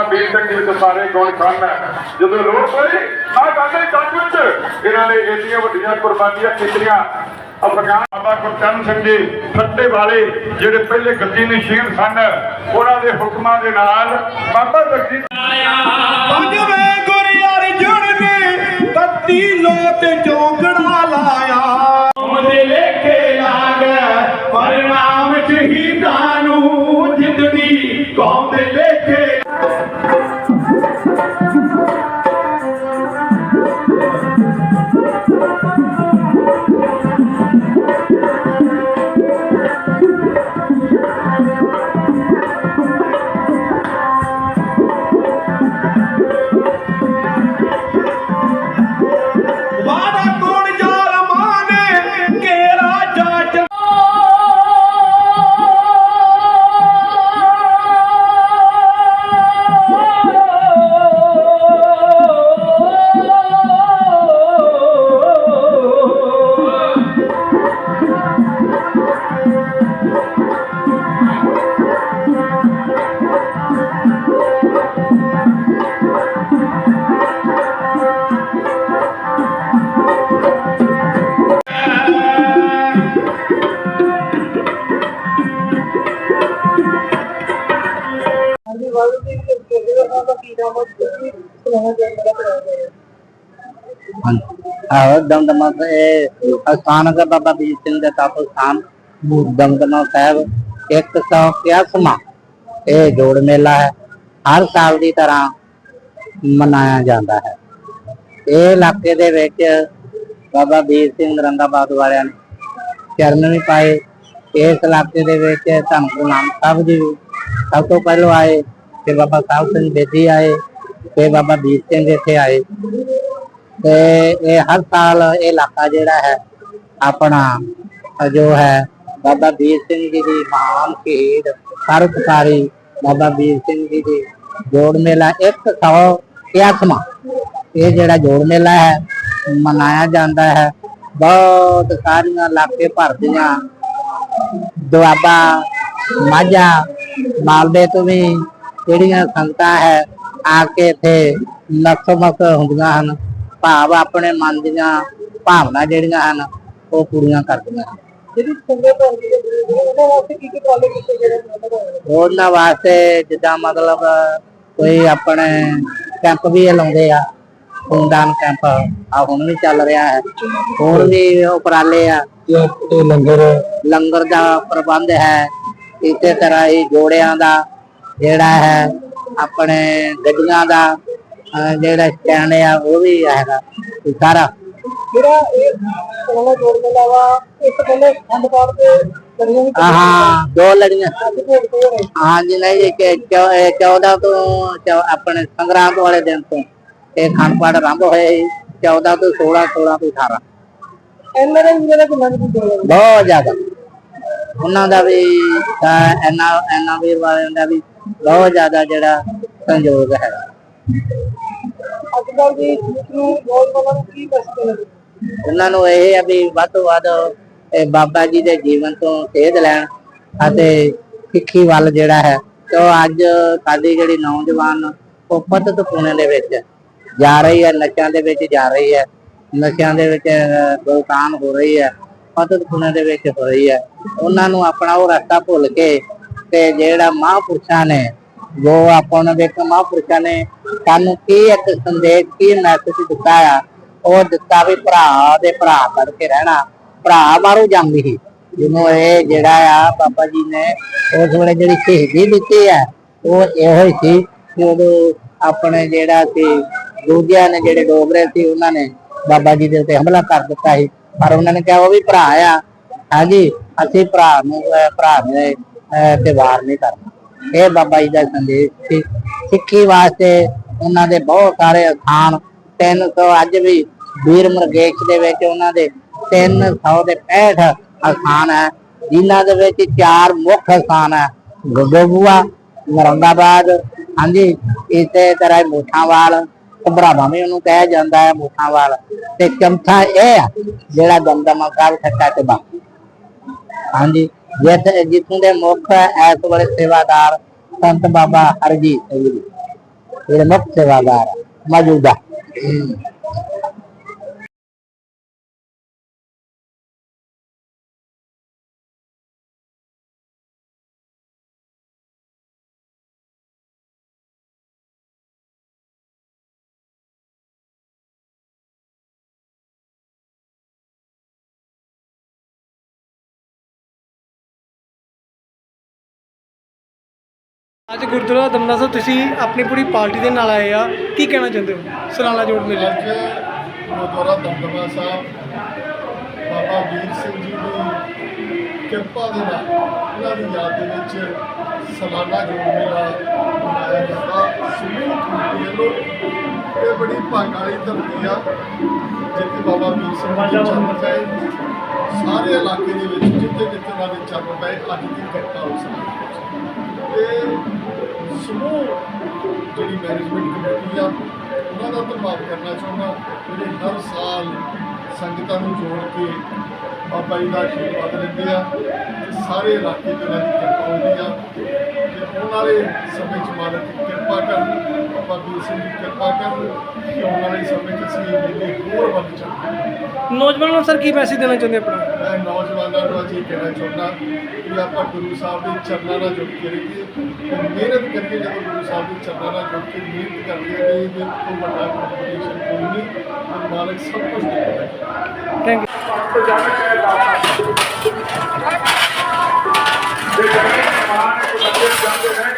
ਦੇ ਵਿੱਚ ਸਾਰੇ ਗੁਣ ਖੰਨ ਜਦੋਂ ਲੋੜ ਪਈ ਆ ਗਾਂਧੀ ਜੰਗ ਵਿੱਚ। ਇਹਨਾਂ ਨੇ ਇੰਨੀਆਂ ਵੱਡੀਆਂ ਕੁਰਬਾਨੀਆਂ ਕੀਤੀਆਂ। ਅਫਗਾਨ ਬਾਬਾ ਗੁਰਚਰਨ ਸਿੰਘ ਜੀ ਫੱਟੇ ਵਾਲੇ ਜਿਹੜੇ ਪਹਿਲੇ ਗੱਦੀ ਨਸ਼ੀਨ ਸਨ ਉਹਨਾਂ ਦੇ ਹੁਕਮਾਂ ਦੇ ਨਾਲ ਬਾਬਾ ਜਗਜੀਤ ਪੰਜਵੇਂ ਗੁਰੂ ਅਰਜੁਨ ਨੇ ਤੱਤੀ ਲੋਟ ਚੌਂਕੜਾ ਲਾਇਆ। ਉਹਦੇ ਲੇਖੇ ਲਾਗ ਪਰਿਣਾਮ ਸ਼ਹੀਦਾਂ ਨੂੰ ਜਿੰਦੜੀ ਕੌਮ ਦੇ ਲੇਖੇ ਆਹੋ, ਦਮਦਮਾ ਇਹ ਸਥਾਨ ਬਾਬਾ ਬੀਰ ਸਿੰਘ ਦਾ ਤਪ ਸਥਾਨ, ਦਮਦਮਾ ਸਾਹਿਬ 181ਵਾਂ ਇਹ ਜੋੜ ਮੇਲਾ ਹੈ, ਹਰ ਸਾਲ ਦੀ ਤਰ੍ਹਾਂ ਮਨਾਇਆ ਜਾਂਦਾ ਹੈ। ਇਹ ਇਲਾਕੇ ਦੇ ਵਿੱਚ ਬਾਬਾ ਵੀਰ ਸਿੰਘ ਨਰੰਗਾਬਾਦ ਵਾਲਿਆਂ ਨੇ ਚਰਨ ਵੀ ਪਾਏ। ਇਸ ਇਲਾਕੇ ਦੇ ਵਿੱਚ ਧੰਨ ਗੁਰੂ ਨਾਨਕ ਸਾਹਿਬ ਜੀ ਵੀ ਸਭ ਤੋਂ ਪਹਿਲਾਂ ਆਏ ਤੇ ਬਾਬਾ ਸਾਹਿਬ ਸਿੰਘ ਬੇਦੀ ਆਏ ਤੇ ਬਾਬਾ ਵੀਰ ਸਿੰਘ ਇੱਥੇ ਆਏ। ਤੇ ਇਹ ਹਰ ਸਾਲ ਇਹ ਇਲਾਕਾ ਜਿਹੜਾ ਹੈ, ਆਪਣਾ ਜੋ ਹੈ, ਬਾਬਾ ਵੀਰ ਸਿੰਘ ਜੀ ਦੀ ਮਹਾਨ ਸ਼ਹੀਦ ਸਰਪਕਾਰੀ ਬਾਬਾ ਵੀਰ ਸਿੰਘ ਜੀ ਦੀ ਜੋੜ ਮੇਲਾ 181ਵਾਂ ਇਹ ਜਿਹੜਾ ਜੋੜ ਮੇਲਾ ਹੈ, ਮਨਾਇਆ ਜਾਂਦਾ ਹੈ। ਬਹੁਤ ਸਾਰੀਆਂ ਇਲਾਕੇ ਭਰ ਦੀਆਂ ਦੁਆਬਾ, ਮਾਝਾ, ਮਾਲਵੇ ਤੋਂ ਵੀ ਜਿਹੜੀਆਂ ਸੰਗਤਾਂ ਹੈ, ਆ ਕੇ ਇੱਥੇ ਨਤਮਸਤਕ ਹੁੰਦੀਆਂ ਹਨ। ਭਾਵ ਆਪਣੇ ਮਨ ਦੀਆਂ ਭਾਵਨਾ ਜਿਹੜੀਆਂ ਹਨ ਉਹ ਪੂਰੀਆਂ ਕਰਦੀਆਂ ਜਿਹੜੀ ਸੰਗਤ ਹੁੰਦੀ ਹੈ ਉਹਨਾਂ ਵਾਸਤੇ ਕੀ ਕੀ ਕਾਲੇ ਕੀਤੇ ਉਹਨਾਂ ਵਾਸਤੇ ਜਿੱਦਾਂ ਮਤਲਬ ਕੋਈ ਆਪਣੇ ਕੈਂਪ ਵੀ ਲਾਉਂਦੇ ਆ ਖੂਨਦਾਨ ਕੈਂਪ ਆ ਹੁਣ ਵੀ ਚੱਲ ਰਿਹਾ ਹੈ। ਹੋਰ ਵੀ ਉਪਰਾਲੇ ਆ। ਤੇ ਲੰਗਰ? ਲੰਗਰ ਦਾ ਪ੍ਰਬੰਧ ਹੈ। ਇਸੇ ਤਰ੍ਹਾਂ ਹੀ ਜੋੜਿਆਂ ਦਾ ਜਿਹੜਾ ਹੈ ਆਪਣੇ ਗੱਡੀਆਂ ਦਾ ਜਿਹੜਾ ਸਟੈਂਡ ਆ ਉਹ ਵੀ ਹੈਗਾ ਇਹ ਸਾਰਾ। ਜਿਹੜਾ ਇਹ ਸੋਨਾ ਜੋੜ ਮੇਲਾ ਵਾ ਇਸ ਪਹਿਲੇ ਖੰਡ ਪਾੜ ਤੇ ਕੜੀਆਂ ਵੀ ਹਾਂ ਦੋ ਲੜੀਆਂ। ਹੋਣੇ ਹਾਂਜੀ ਨਹੀਂ ਜੀ ਕਿ 14 ਤੋਂ ਆਪਣੇ ਸੰਗਰਾਂਦ ਵਾਲੇ ਦਿਨ ਤੋਂ ਇਹ ਖੰਡ ਪਾਠ ਆਰੰਭ ਹੋਏ ਸੀ। 14 ਤੋਂ 16 16 ਤੋਂ 18 ਇਹਨਾਂ ਦੇ ਜਿਹੜਾ ਕਿੰਨਾ ਬਹੁਤ ਜ਼ਿਆਦਾ। ਉਹਨਾਂ ਦਾ ਵੀ ਐਨਾ ਐਨਾ ਵੀਰ ਵਾਲਿਆਂ ਦਾ ਵੀ ਬਹੁਤ ਜ਼ਿਆਦਾ ਜਿਹੜਾ ਸੰਯੋਗ ਹੈ। ਅੱਜ ਕੱਲ ਦੀ ਯੂਥ ਨੂੰ ਨੌਜਵਾਨਾਂ ਨੂੰ ਕੀ ਦੱਸਦੇ ਉਹਨਾਂ ਨੂੰ ਇਹ ਹੈ ਵੀ ਵੱਧ ਤੋਂ ਵੱਧ ਬਾਬਾ ਜੀ ਦੇ ਜੀਵਨ ਤੋਂ ਸੇਧ ਲੈਣ ਅਤੇ ਸਿੱਖੀ ਵੱਲ ਜਿਹੜਾ ਹੈ ਤੇ ਉਹ ਅੱਜ ਸਾਡੀ ਜਿਹੜੀ ਨੌਜਵਾਨ ਉਹ ਪੱਤਤ ਪੁਣੇ ਦੇ ਵਿੱਚ ਜਾ ਰਹੀ ਹੈ ਨਸ਼ਿਆਂ ਦੇ ਵਿੱਚ ਜਾ ਰਹੀ ਹੈ ਨਸ਼ਿਆਂ ਦੇ ਵਿੱਚ ਅਹ, ਹੋ ਰਹੀ ਹੈ ਪੱਤਤ ਪੁਣੇ ਦੇ ਵਿੱਚ ਹੋ ਰਹੀ ਹੈ। ਉਹਨਾਂ ਨੂੰ ਆਪਣਾ ਉਹ ਰਸਤਾ ਭੁੱਲ ਕੇ ਤੇ ਜਿਹੜਾ ਮਹਾਂਪੁਰਸ਼ਾਂ ਨੇ ਜੋ ਆਪਾਂ ਨੂੰ ਦੇਖ ਨੇ ਸਾਨੂੰ ਕੀ ਇੱਕ ਸੰਦੇਸ਼, ਕੀ ਮੈਸੇਜ ਦਿੱਤਾ ਆ, ਉਹ ਦਿੱਤਾ ਵੀ ਭਰਾ ਦੇ ਭਰਾ ਕਰਕੇ ਰਹਿਣਾ। ਭਰਾ ਮਾਰੂ ਜਾਂਦੀ ਸੀ। ਜਿਹਨੂੰ ਇਹ ਜਿਹੜਾ ਆ ਬਾਬਾ ਜੀ ਨੇ ਉਸ ਵੇਲੇ ਜਿਹੜੀ ਸ਼ਹੀਦੀ ਦਿੱਤੀ ਹੈ ਉਹ ਇਹੋ ਹੀ ਸੀ। ਕਿ ਉਦੋਂ ਆਪਣੇ ਜਿਹੜਾ ਸੀ, ਦੂਜਿਆਂ ਨੇ ਜਿਹੜੇ ਡੋਗਰੇ ਸੀ, ਉਹਨਾਂ ਨੇ ਬਾਬਾ ਜੀ ਦੇ ਉੱਤੇ ਹਮਲਾ ਕਰ ਦਿੱਤਾ ਸੀ। ਪਰ ਉਹਨਾਂ ਨੇ ਕਿਹਾ, ਉਹ ਵੀ ਭਰਾ ਆ। ਹਾਂਜੀ, ਅਸੀਂ ਭਰਾ ਨੂੰ ਭਰਾ ਨੇ ਤੇ ਵਾਰ ਨਹੀਂ ਕਰਨਾ। ਇਹ ਬਾਬਾ ਜੀ ਦਾ ਸੰਦੇਸ਼ ਸੀ। ਸਿੱਖੀ ਵਾਸਤੇ ਉਹਨਾਂ ਦੇ ਬਹੁਤ ਸਾਰੇ ਅਖਾਣ 300 ਅੱਜ ਵੀ ਵੀਰ ਮਰਗੇਸ਼ ਦੇ ਵਿੱਚ ਉਹਨਾਂ ਦੇ 300 ਦੇ 65 ਅਖਾਣ ਹੈ। ਜਿਨ੍ਹਾਂ ਦੇ ਵਿੱਚ ਚਾਰ ਮੁੱਖ ਅਖਾਣ ਹੈ। ਗੋਗੋਬੂਆ ਨਰੰਗਾਬਾਦ ਹਾਂਜੀ, ਇਸੇ ਤਰ੍ਹਾਂ ਹੀ ਮੋਠਾਵਾਲ, ਘਬਰਾਵਾ ਵੀ ਉਹਨੂੰ ਕਿਹਾ ਜਾਂਦਾ ਹੈ ਮੋਠਾਵਾਲ। ਤੇ ਚਮਥਾ ਇਹ ਆ ਜਿਹੜਾ ਦਮਦਮਾ ਸਾਹਿਬ ਠੱਟਾ ਤੇ ਬਾ ਹਾਂਜੀ। ਜਿੱਥੇ ਜਿੱਥੋਂ ਦੇ ਮੁੱਖ ਇਸ ਵੇਲੇ ਸੇਵਾਦਾਰ ਸੰਤ ਬਾਬਾ ਹਰਜੀਤ ਸਿੰਘ ਜੀ, ਜਿਹੜੇ ਮੁੱਖ ਸੇਵਾਦਾਰ ਮੌਜੂਦਾ। ਅੱਜ ਗੁਰਦੁਆਰਾ ਦਮਨਾ ਸਾਹਿਬ ਤੁਸੀਂ ਆਪਣੀ ਪੂਰੀ ਪਾਰਟੀ ਦੇ ਨਾਲ ਆਏ ਆ। ਕੀ ਕਹਿਣਾ ਚਾਹੁੰਦੇ ਹੋ? ਸਲਾਨਾ ਜੋੜ ਮੇਲੇ ਅੱਜ ਗੁਰਦੁਆਰਾ ਦਮਦਮਾ ਸਾਹਿਬ ਬਾਬਾ ਵੀਰ ਸਿੰਘ ਜੀ ਦੀ ਕਿਰਪਾ ਦੇ ਨਾਲ ਉਹਨਾਂ ਦੀ ਯਾਦ ਦੇ ਵਿੱਚ ਸਾਲਾਨਾ ਜੋੜ ਮੇਲਾ ਮਨਾਇਆ ਜਾਂਦਾ। ਸਮੂਹ ਕਮੇਟੀ ਵੱਲੋਂ ਇਹ ਬੜੀ ਭਾਗਾਂ ਵਾਲੀ ਧਰਤੀ ਆ ਜਿੱਥੇ ਬਾਬਾ ਵੀਰ ਸਿੰਘ ਜੀ ਜਨਮ ਪਏ। ਸਾਰੇ ਇਲਾਕੇ ਦੇ ਵਿੱਚ ਜਿੱਥੇ ਜਿੱਥੇ ਉਹਨਾਂ ਦੇ ਜਨਮ ਪਏ ਅੱਜ ਦੀ ਕਿਰਪਾ ਉਸ ਨਾਲ। ਤੇ ਸਮੂਹ, ਜਿਹੜੀ ਮੈਨੇਜਮੈਂਟ ਕਮੇਟੀ ਆ, ਉਹਨਾਂ ਦਾ ਧੰਨਵਾਦ ਕਰਨਾ ਚਾਹੁੰਦਾ ਜਿਹੜੇ ਹਰ ਸਾਲ ਸੰਗਤਾਂ ਨੂੰ ਜੋੜ ਕੇ ਬਾਬਾ ਜੀ ਦਾ ਆਸ਼ੀਰਵਾਦ ਲੈਂਦੇ ਆ ਤੇ ਸਾਰੇ ਇਲਾਕੇ ਦੇ ਨਾਲ ਕਿਰਪਾ ਹੁੰਦੀ ਆ। ਤੇ ਆਉਣ ਵਾਲੇ ਸਮੇਂ 'ਚ ਮਾਲਕ ਕਿਰਪਾ ਕਰਨ ਬਾਬਾ ਵੀਰ ਸਿੰਘ ਦੀ ਕਿਰਪਾ ਕਰਨ ਕਿ ਆਉਣ ਵਾਲੇ ਸਮੇਂ 'ਚ ਅਸੀਂ ਇਹ ਮੇਲੇ ਹੋਰ ਵੱਧ ਚੱਲਣ ਨੌਜਵਾਨਾਂ ਨੂੰ ਸਰ ਕੀ ਮੈਸੇਜ ਦੇਣਾ ਚਾਹੁੰਦੇ ਆਪਣਾ? ਮੈਂ ਨੌਜਵਾਨਾਂ ਨੂੰ ਅੱਜ ਇਹ ਕਹਿਣਾ ਚਾਹੁੰਦਾ ਕਿ ਆਪਾਂ ਗੁਰੂ ਸਾਹਿਬ ਦੇ ਚਰਨਾਂ ਨਾਲ ਜੁੜ ਕੇ ਰਹੀਏ ਤੇ ਮਿਹਨਤ ਕਰੀਏ ਜਦੋਂ ਗੁਰੂ ਸਾਹਿਬ ਦੇ ਚਰਨਾਂ ਨਾਲ ਜੁੜ ਕੇ ਮਿਹਨਤ ਕਰਦੇ ਰਹੀਏ ਤੇ ਕੋਈ ਵੱਡਾ ਕੰਪੀਟੀਸ਼ਨ ਕੋਈ ਨਹੀਂ ਤੇ ਮਾਲਕ ਸਭ ਕੁਝ ਦੇਵੇਗਾ। ਥੈਂਕ ਯੂ ਜੇ ਜਨਮ ਸਮਾਨ ਇੱਕ ਬੱਚੇ ਜਾਂਦੇ ਨੇ